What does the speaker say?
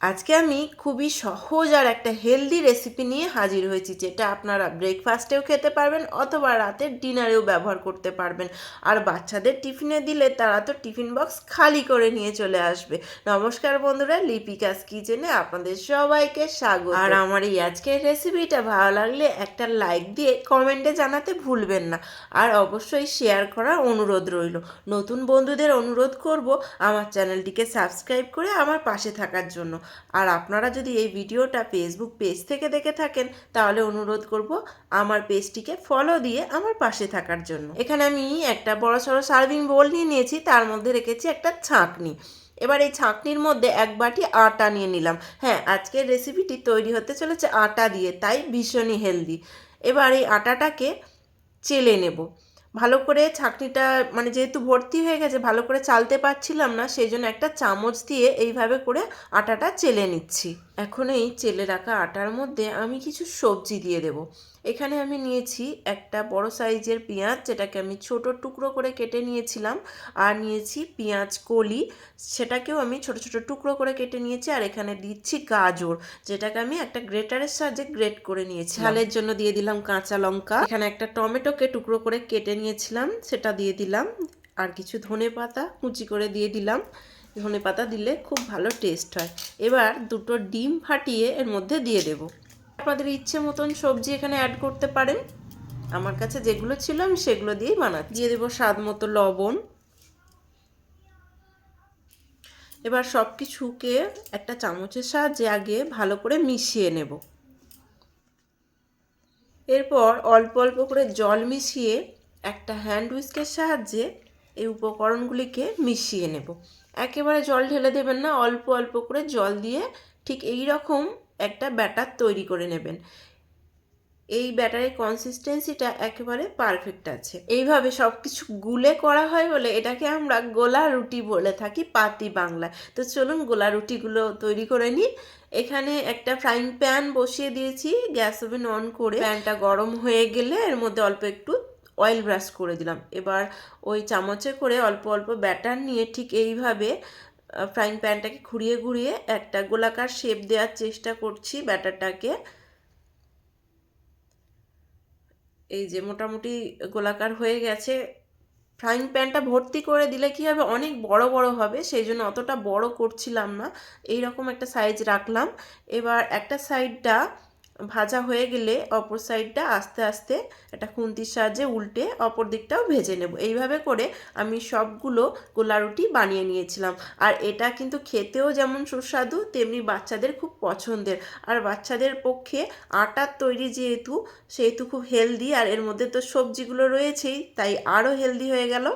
আজকে আমি খুবই সহজ আর একটা হেলদি রেসিপি নিয়ে হাজির হয়েছি, যেটা আপনারা ব্রেকফাস্টেও খেতে পারবেন অথবা রাতের ডিনারেও ব্যবহার করতে পারবেন। আর বাচ্চাদের টিফিনে দিলে তারা তো টিফিন বক্স খালি করে নিয়ে চলে আসবে। নমস্কার বন্ধুরা, লিপিকাস কিচেনে আপনাদের সবাইকে স্বাগত। আর আমার এই আজকের রেসিপিটা ভালো লাগলে একটা লাইক দিয়ে কমেন্টে জানাতে ভুলবেন না। আর অবশ্যই শেয়ার করার অনুরোধ রইল। নতুন বন্ধুদের অনুরোধ করব আমার চ্যানেলটিকে সাবস্ক্রাইব করে আমার পাশে থাকার জন্য। আর আপনারা যদি এই ভিডিওটা ফেসবুক পেজ থেকে দেখে থাকেন, তাহলে অনুরোধ করব আমার পেজটিকে ফলো দিয়ে আমার পাশে থাকার জন্য। এখানে আমি একটা বড় সড়ো সার্ভিং বোল নিয়ে নিয়েছি, তার মধ্যে রেখেছি একটা ছাঁকনি। এবার এই ছাঁকনির মধ্যে এক বাটি আটা নিয়ে নিলাম। হ্যাঁ আজকের রেসিপিটি তৈরি হতে চলেছে আটা দিয়ে, তাই ভীষণই হেলদি এবার এই আটাটাকে চেলে নেব। ভালো করে ছাঁকনিটা মানে যেহেতু ভর্তি হয়ে গেছে, ভালো করে চালতে পারছিলাম না, সেই জন্য একটা চামচ দিয়ে এইভাবে করে আটাটা চেলে নিচ্ছি। এখন এই চেলে রাখা আটার মধ্যে আমি কিছু সবজি দিয়ে দেব। এখানে আমি নিয়েছি একটা বড় সাইজের পেঁয়াজ যেটাকে আমি ছোট টুকরো করে কেটে নিয়েছিলাম আর নিয়েছি পেঁয়াজ কলি। সেটাকেও আমি ছোট ছোট টুকরো করে কেটে নিয়েছি আর এখানে দিচ্ছি গাজর যেটাকে আমি একটা গ্রেটারের সাহায্যে গ্রেট করে নিয়েছি। ঝালের জন্য দিয়ে দিলাম কাঁচা লঙ্কা। এখানে একটা টমেটোকে টুকরো করে কেটে নিয়েছিলাম সেটা দিয়ে দিলাম। আর কিছু ধনে পাতা কুচি করে দিয়ে দিলাম। ধনে পাতা দিলে খুব ভালো টেস্ট হয়। এবার দুটো ডিম ফাটিয়ে এর মধ্যে দিয়ে দেব। আপনাদের ইচ্ছে মতন সবজি এখানে অ্যাড করতে পারেন। আমার কাছে যেগুলো ছিল আমি সেগুলো দিয়েই বানাচ্ছি। দিয়ে দেবো স্বাদ মতো লবণ। এবার সব কিছুকে একটা চামচের সাহায্যে আগে ভালো করে মিশিয়ে নেব। এরপর অল্প অল্প করে জল মিশিয়ে একটা হ্যান্ড উইস্কের সাহায্যে এই উপকরণগুলিকে মিশিয়ে নেব। একেবারে জল ঢেলে দেবেন না, অল্প অল্প করে জল দিয়ে ঠিক এই রকম একটা ব্যাটার তৈরি করে নেবেন। এই ব্যাটারের কনসিস্টেন্সিটা একেবারে পারফেক্ট আছে। এইভাবে সব কিছু গুলে করা হয় বলে এটাকে আমরা গোলা রুটি বলে থাকি পাতি বাংলায়। তো চলুন গোলা রুটিগুলো তৈরি করে নিই। এখানে একটা ফ্রাইং প্যান বসিয়ে দিয়েছি, গ্যাস ওভেন অন করে। প্যানটা গরম হয়ে গেলে এর মধ্যে অল্প একটু অয়েল ব্রাশ করে দিলাম। এবার ওই চামচে করে অল্প অল্প ব্যাটার নিয়ে ঠিক এইভাবে ফ্রাইং প্যানটাকে ঘুরিয়ে ঘুরিয়ে একটা গোলাকার শেপ দেওয়ার চেষ্টা করছি ব্যাটারটাকে। এই যে মোটামুটি গোলাকার হয়ে গেছে। ফ্রাইং প্যানটা ভর্তি করে দিলে কী হবে? অনেক বড় বড় হবে, সেই জন্য অতটা বড় করছিলাম না। এই রকম একটা সাইজ রাখলাম। এবার একটা সাইডটা ভাজা হয়ে গেলে অপর সাইডটা আস্তে আস্তে একটা খুন্তির সাহায্যে উল্টে অপর দিকটাও ভেজে নেব। এইভাবে করে আমি সবগুলো গোলা রুটি বানিয়ে নিয়েছিলাম। আর এটা কিন্তু খেতেও যেমন সুস্বাদু, তেমনি বাচ্চাদের খুব পছন্দের। আর বাচ্চাদের পক্ষে আটার তৈরি যেহেতু, সেহেতু খুব হেলদি আর এর মধ্যে তো সবজিগুলো রয়েছেই, তাই আরও হেলদি হয়ে গেল।